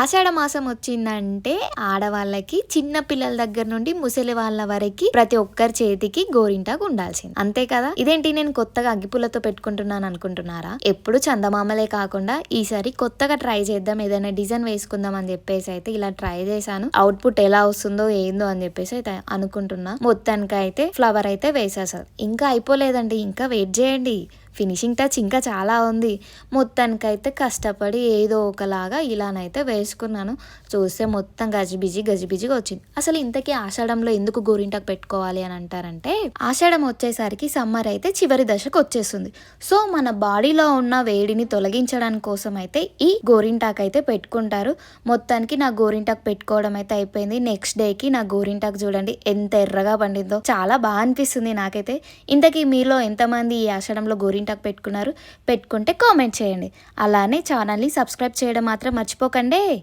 ఆషాఢ మాసం వచ్చిందంటే ఆడవాళ్ళకి చిన్న పిల్లల దగ్గర నుండి ముసలి వాళ్ళ వరకు ప్రతి ఒక్కరి చేతికి గోరింటాకు ఉండాల్సింది. అంతే కదా? ఇదేంటి నేను కొత్తగా అగ్గిపుల్లతో పెట్టుకుంటున్నాను అనుకుంటున్నారా? ఎప్పుడు చందమామలే కాకుండా ఈసారి కొత్తగా ట్రై చేద్దాం ఏదైనా డిజైన్ వేసుకుందాం అని చెప్పేసి అయితే ఇలా ట్రై చేశాను. అవుట్పుట్ ఎలా వస్తుందో ఏందో అని చెప్పేసి అయితే అనుకుంటున్నా. మొత్తానికి అయితే ఫ్లవర్ అయితే వేసేసారు ఇంకా అయిపోలేదండి ఇంకా వెయిట్ చేయండి. ఫినిషింగ్ టచ్ ఇంకా చాలా ఉంది. మొత్తానికైతే కష్టపడి ఏదో ఒకలాగా ఇలానైతే వేసుకున్నాను. చూస్తే మొత్తం గజిబిజి గజిబిజిగా వచ్చింది. అసలు ఇంతకీ ఆషాఢంలో ఎందుకు గోరింటాకు పెట్టుకోవాలి అని అంటారంటే ఆషాఢం వచ్చేసరికి సమ్మర్ అయితే చివరి దశకు వచ్చేస్తుంది. సో మన బాడీలో ఉన్న వేడిని తొలగించడానికి కోసం అయితే ఈ గోరింటాకు అయితే పెట్టుకుంటారు. మొత్తానికి నా గోరింటాకు పెట్టుకోవడం అయితే అయిపోయింది. నెక్స్ట్ డేకి నా గోరింటాకు చూడండి ఎంత ఎర్రగా పండిందో. చాలా బాగా అనిపిస్తుంది నాకైతే. ఇంతకీ మీలో ఎంతమంది ఈ ఆషాఢంలో గోరింటాకు పెట్టుకున్నారు పెట్టుకుంటే కామెంట్ చేయండి. అలానే ఛానల్ని సబ్స్క్రైబ్ చేయడం మాత్రం మర్చిపోకండి.